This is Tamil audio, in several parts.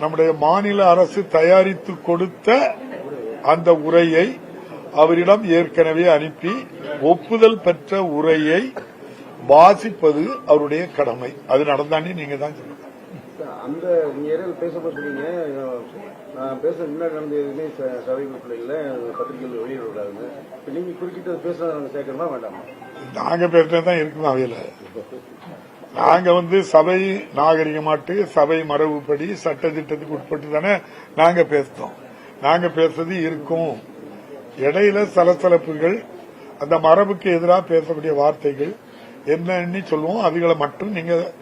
நம்முடைய மாநில அரசு தயாரித்து கொடுத்த அந்த உரையை அவரிடம் ஏற்கனவே அனுப்பி ஒப்புதல் பெற்ற உரையை வாசிப்பது அவருடைய கடமை. அது நடந்தானே நீங்க தான் சொல்லணும் அந்த நீங்க இடையில பேசும்போது சொன்னீங்க நான் பேச முன்னாடி நடந்த எதுவுமே சபை பிள்ளைகள பத்திரிகைகள் வெளியிட விடாதுன்னு இப்ப நீங்க குறுக்கிட்டு பேச சேர்க்கணுமா வேண்டாமா? நாங்க பேசுறது தான் இருக்கும் அவையில? நாங்க வந்து சபை நாகரிகமாட்டு சபை மரபுப்படி சட்ட திட்டத்துக்கு உட்பட்டு தானே நாங்க பேசுறோம். நாங்க பேசுறது இருக்கும். இடையில சலசலப்புகள் அந்த மரபுக்கு எதிராக பேசக்கூடிய வார்த்தைகள் என்னன்னு சொல்லுவோம். அதுகளை மட்டும் நீங்க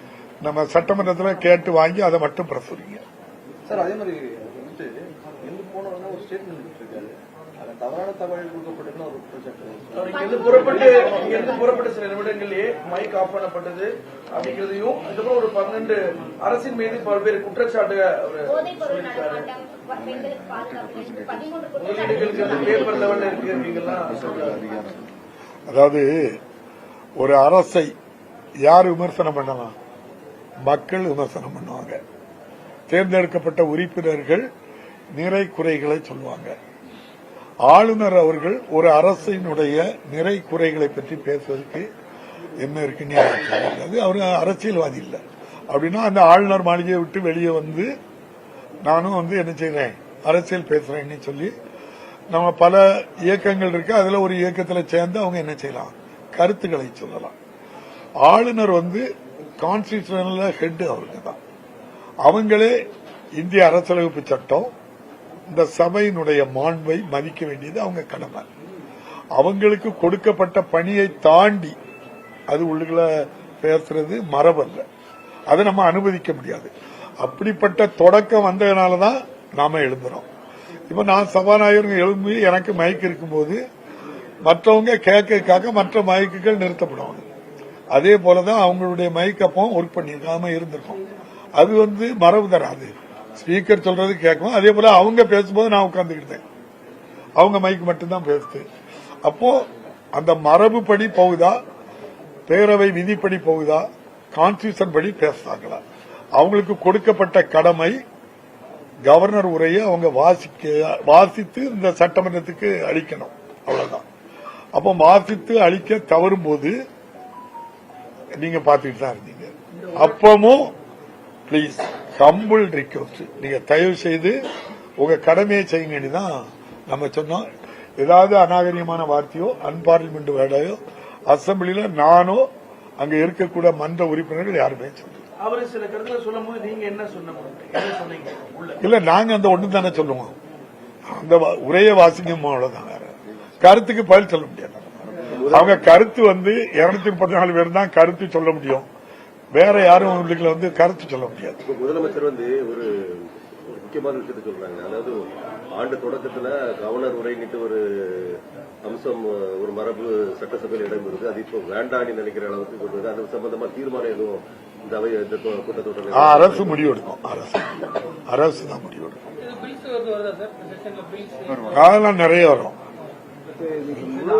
நம்ம சட்டமன்றத்தில் கேட்டு வாங்கி அதை மட்டும் பிரசுரிங்க. சார் அதே மாதிரி தவறான தகவல் கொடுக்கப்பட்டதுன்னு ஒரு குற்றச்சாட்டு இங்கிருந்து புறப்பட்டு இங்கிருந்து புறப்பட்ட சில நிமிடங்களிலேயே மைக் ஆஃப் பண்ணப்பட்டது அப்படிங்கிறதையும் அதுக்கப்புறம் ஒரு பன்னெண்டு அரசின் மீது பல்வேறு வந்து பேப்பர் லெவல்ல இருக்கு அதாவது ஒரு அரசை யார் விமர்சனம் பண்ணலாம்? மக்கள் விமர்சனம் பண்ணுவாங்க. தேர்ந்தெடுக்கப்பட்ட உறுப்பினர்கள் நிறை குறைகளை சொல்லுவாங்க. ஆளுநர் அவர்கள் ஒரு அரசினுடைய நிறை குறைகளை பற்றி பேசுவதற்கு என்ன இருக்குன்னு அவர் அரசியல்வாதி இல்லை. அப்படின்னா அந்த ஆளுநர் மாளிகையை விட்டு வெளியே வந்து நானும் வந்து என்ன செய்யறேன் அரசியல் பேசுறேன்னு சொல்லி நம்ம பல இயக்கங்கள் இருக்கு. அதுல ஒரு இயக்கத்துல சேர்ந்து அவங்க என்ன செய்யலாம்? கருத்துக்களை சொல்லலாம். ஆளுநர் வந்து கான்ஸ்டியூஷனல் ஹெட் அவங்க தான். அவங்களே இந்திய அரசியலமைப்பு சட்டம் இந்த சபையினுடைய மாண்பை மதிக்க வேண்டியது அவங்க கடமை. அவங்களுக்கு கொடுக்கப்பட்ட பணியை தாண்டி அது உள்ளுக்குள்ள பேசுறது மரபல்ல அதை நம்ம அனுமதிக்க முடியாது. அப்படிப்பட்ட தொடக்கம் வந்ததுனாலதான் நாம எழுந்துறோம் இப்ப நான் சபாநாயகர் எழும்பி எனக்கு மயக்கு இருக்கும்போது மற்றவங்க கேட்கறதுக்காக மற்ற மயக்குகள் நிறுத்தப்படுவாங்க. அதே போலதான் அவங்களுடைய மைக் அப்போ ஒர்க் பண்ணிருக்காம இருந்திருக்கும். அது வந்து மரபு தராது. ஸ்பீக்கர் சொல்றது கேட்கும் அதே போல அவங்க பேசும்போது நான் உட்கார்ந்துக்கிட்டேன் அவங்க மைக் மட்டும்தான் பேசுது. அப்போ அந்த மரபுப்படி போகுதா? பேரவை விதிப்படி போகுதா? கான்ஸ்டியூஷன் படி பேசுறாங்களா? அவங்களுக்கு கொடுக்கப்பட்ட கடமை கவர்னர் உரையை அவங்க வாசிக்க வாசித்து இந்த சட்டமன்றத்துக்கு அளிக்கணும். அவ்வளவுதான். அப்போ வாசித்து அளிக்க தவறும் போது நீங்க பாத்துக்கிட்டு தான் இருந்தீங்க. அப்பமும் பிளீஸ் ஹம்பிள் ரிக்வஸ்ட் நீங்க தயவு செய்து உங்க கடமையை செய்யுங்கன்னு தான் நம்ம சொன்னோம். ஏதாவது அநாகரிகமான வார்த்தையோ அன்பார்லிமெண்ட் வேர்டையோ அசம்பிளில நானோ அங்க இருக்கக்கூட மன்ற உறுப்பினர்கள் யாருமே இல்ல நாங்க அந்த ஒண்ணு தானே சொல்லுவோம். அந்த உரையை வாசிங்க அவ்வளவுதான் வேற. கருத்துக்கு பதில் சொல்ல முடியாது. அவங்க கருத்து வந்து இருநூத்தி முப்பத்தி நாலு பேர் தான் கருத்து சொல்ல முடியும். வேற யாரும் உங்களுக்கு வந்து கருத்து சொல்ல முடியாது. இப்ப முதலமைச்சர் வந்து ஒரு ஒரு முக்கியமான விஷயத்தை சொல்றாங்க. அதாவது ஆண்டு தொடக்கத்துல கவர்னர் உரைன்னுட்டு ஒரு அம்சம் ஒரு மரபு சட்டசபையில் இடம்பெறுது. அது இப்போ வேண்டான்னு நினைக்கிற அளவுக்கு கொண்டு வருது. அது சம்பந்தமா தீர்மானம் எதுவும் இந்த அவை இந்த கூ- ஆ, கூட்டத்தொடரில் அரசு முடிவெடுக்கும். அரசு. அரசு தான் முடிவெடுக்கும். அதெல்லாம் நிறைய வரும்.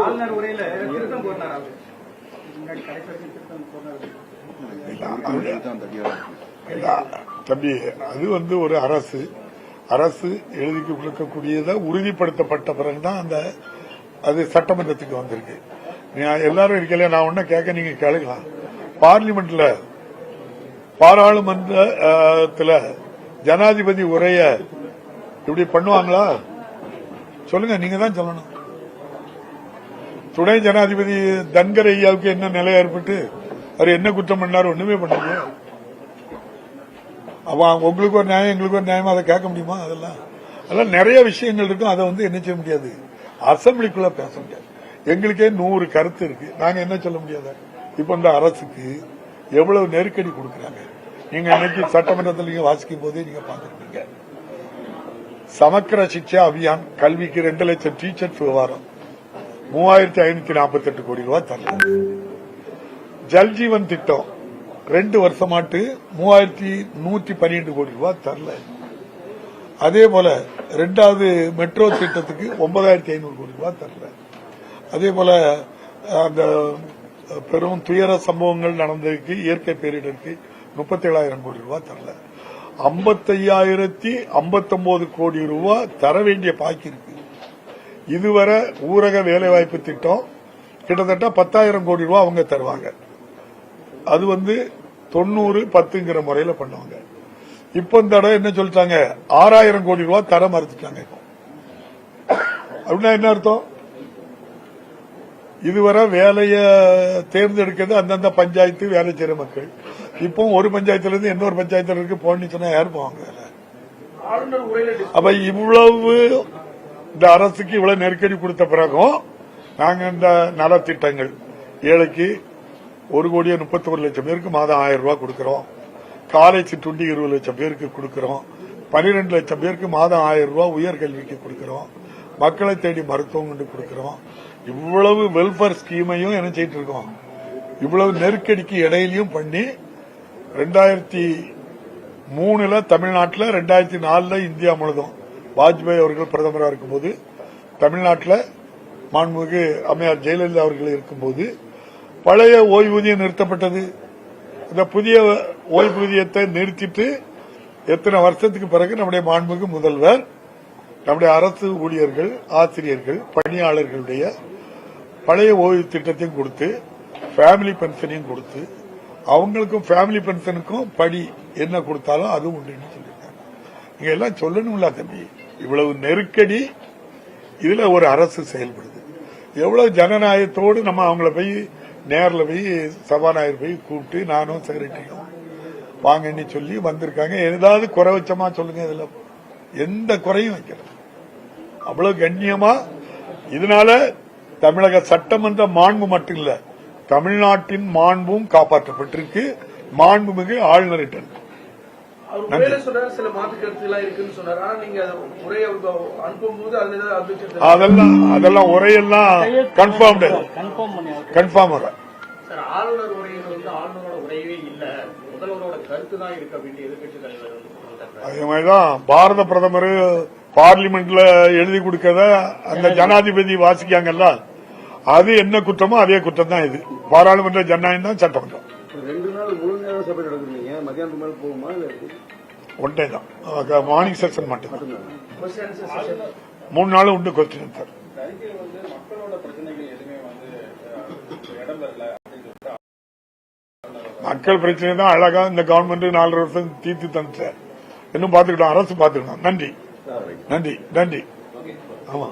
ஆளுநர் உரையில திருத்தம் போனார் தம்பி அது வந்து ஒரு அரசு. அரசு எழுதி கொடுக்கக்கூடியதை உறுதிப்படுத்தப்பட்ட பிறகுதான் அந்த அது சட்டமன்றத்துக்கு வந்திருக்கு. எல்லாரும் இருக்கல நான் ஒன்னும் கேட்க நீங்க கேளுக்கலாம் பார்லிமெண்ட்ல பாராளுமன்றத்தில் ஜனாதிபதி உரைய இப்படி பண்ணுவாங்களா? சொல்லுங்க நீங்க தான் சொல்லணும். துணை ஜனாதிபதி தன்கர் ஐயாவுக்கு என்ன நிலை ஏற்பட்டு அவர் என்ன குற்றம் பண்ணாரு ஒண்ணுமே பண்ணல. அப்ப உங்களுக்கு ஒரு நியாயம் எங்களுக்கு ஒரு நியாயமா அதை கேட்க முடியுமா? அதெல்லாம். அதெல்லாம் நிறைய விஷயங்கள் இருக்கும். அதை வந்து என்ன செய்ய முடியாது? அசம்பிளிக்குள்ள பேச முடியாது. எங்களுக்கே நூறு கருத்து இருக்கு. நாங்க என்ன சொல்ல முடியாது? இப்ப இந்த அரசுக்கு எவ்வளவு நெருக்கடி கொடுக்கறாங்க? நீங்க இன்னைக்கு சட்டமன்றத்தில் நீங்க வாசிக்கும் போதே நீங்க பாத்துருக்கீங்க சமக்கர சிக்ஷா அபியான் கல்விக்கு ரெண்டு லட்சம் டீச்சர்ஸ் விவகாரம். மூவாயிரத்தி ஐநூத்தி நாற்பத்தி எட்டு கோடி ரூபாய் தரலாம் ஜல்ஜீவன் திட்டம். ரெண்டு வருஷமாட்டு மூவாயிரத்தி நூத்தி பன்னிரெண்டு கோடி ரூபாய் தரல. அதே போல ரெண்டாவது மெட்ரோ திட்டத்துக்கு ஒன்பதாயிரத்தி ஐநூறு கோடி ரூபாய் தரல. அதே போல அந்த பெரும் துயர சம்பவங்கள் நடந்ததுக்கு இயற்கை பேரிடருக்கு முப்பத்தி ஏழாயிரம் கோடி ரூபாய் தரல. ஐம்பத்தையாயிரத்தி ஐம்பத்தொன்பது கோடி ரூபாய் தர வேண்டிய பாக்கி இருக்கு. இதுவரை ஊரக வேலைவாய்ப்பு திட்டம் கிட்டத்தட்ட பத்தாயிரம் கோடி ரூபாய் அவங்க தருவாங்க. அது வந்து தொண்ணூறு பத்துங்கிற முறையில பண்ணுவாங்க. இப்ப இந்த தடவை என்ன சொல்லிட்டாங்க? ஆறாயிரம் கோடி ரூபாய் தர மறுத்துட்டாங்க. அப்படின்னா என்ன அர்த்தம்? இதுவரை வேலைய தேர்ந்தெடுக்கிறது அந்தந்த பஞ்சாயத்து வேலை செய்யற மக்கள். இப்போ ஒரு பஞ்சாயத்துல இருந்து இன்னொரு பஞ்சாயத்துல இருக்கு போன்னு சொன்னா யார் போவாங்க? அப்ப இவ்வளவு இந்த அரசுக்கு இவ்வளவு நெருக்கடி கொடுத்த பிறகும் நாங்க இந்த நலத்திட்டங்கள் ஏழைக்கு ஒரு கோடியே முப்பத்தொரு லட்சம் பேருக்கு மாதம் ஆயிரம் ரூபாய் கொடுக்கிறோம். காலை சிற்றுண்டி இருபது லட்சம் பேருக்கு கொடுக்கிறோம். பனிரெண்டு லட்சம் பேருக்கு மாதம் ஆயிரம் ரூபாய் உயர்கல்விக்கு கொடுக்கிறோம். மக்களை தேடி மருத்துவம் கொண்டு கொடுக்கிறோம். இவ்வளவு வெல்ஃபேர் ஸ்கீமையும் என்ன செய்யிட்டு இருக்கோம்? இவ்வளவு நெருக்கடிக்கு இடையிலையும் பண்ணி ரெண்டாயிரத்தி மூணுல தமிழ்நாட்டில் ரெண்டாயிரத்தி நாலுல இந்தியா முழுதும். வாஜ்பாய் அவர்கள் பிரதமராக இருக்கும்போது தமிழ்நாட்டில் மாண்புமிகு அம்மையார் ஜெயலலிதா அவர்கள் இருக்கும்போது பழைய ஓய்வூதியம் நிறுத்தப்பட்டது. இந்த புதிய ஓய்வூதியத்தை நிறுத்திட்டு எத்தனை வருஷத்துக்கு பிறகு நம்முடைய மாண்புக்கு முதல்வர் நம்முடைய அரசு ஊழியர்கள் ஆசிரியர்கள் பணியாளர்களுடைய பழைய ஓய்வு திட்டத்தையும் கொடுத்து ஃபேமிலி பென்ஷனையும் கொடுத்து அவங்களுக்கும் ஃபேமிலி பென்ஷனுக்கும் படி என்ன கொடுத்தாலும் அதுவும் உண்டுன்னு சொல்லியிருக்காங்க. நீங்க எல்லாம் சொல்லணும்ல தம்பி இவ்வளவு நெருக்கடி இதுல ஒரு அரசு செயல்படுது. எவ்வளவு ஜனநாயகத்தோடு நம்ம அவங்கள போய் நேரில் போய் சபாநாயகர் போய் கூப்பிட்டு நானும் செக்ரட்டரியும் வாங்கன்னு சொல்லி வந்திருக்காங்க. ஏதாவது குறை வச்சமா சொல்லுங்க இதுல. எந்த குறையும் வைக்கல. அவ்வளவு கண்ணியமா இதனால தமிழக சட்டமன்ற மாண்பு மட்டும் இல்ல தமிழ்நாட்டின் மாண்பும் காப்பாற்றப்பட்டிருக்கு. மாண்புமிகு ஆளுநர்கிட்ட அதெல்லாம் அதெல்லாம் உரையெல்லாம் கன்ஃபார்ம்டு கன்ஃபார்ம் ஆளுநர் உரையில் வந்து ஆளுநரோட உரையவே இல்ல. முதல்வரோட கருத்து தான் இருக்கு அப்படின்னு எதிர்கட்சி தலைவர் வந்து சொல்லிட்டாரு. அதே மாதிரிதான் பாரத பிரதமர் பார்லிமெண்ட்ல எழுதி கொடுக்கறத அந்த ஜனாதிபதி. வாசிக்காங்கல்ல அது என்ன குற்றமோ அதே குற்றம் தான் இது. பாராளுமன்ற ஜனநாயகம் தான் சட்டமன்றம். ரெண்டு நாள் முழு நேரம் சபை நடக்குறீங்க மத்தியானத்துக்கு மேல போகுமா ஒன் டே தான் மார்னிங் செஷன் மட்டும். மூணு நாளும் உண்டு கொஸ்டின் சார் மக்கள் பிரச்சனை தான் அழகா இந்த கவர்மெண்ட் நாலு வருஷம் தீர்த்து தந்துச்சு இன்னும் பாத்துக்கிட்டோம் அரசு பாத்துக்கிட்டோம் நன்றி. நன்றி நன்றி. ஆமா.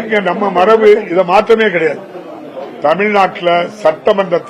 இங்க நம்ம மரபு இதை மாற்றமே கிடையாது. தமிழ்நாட்டில் சட்டமன்றத்தில்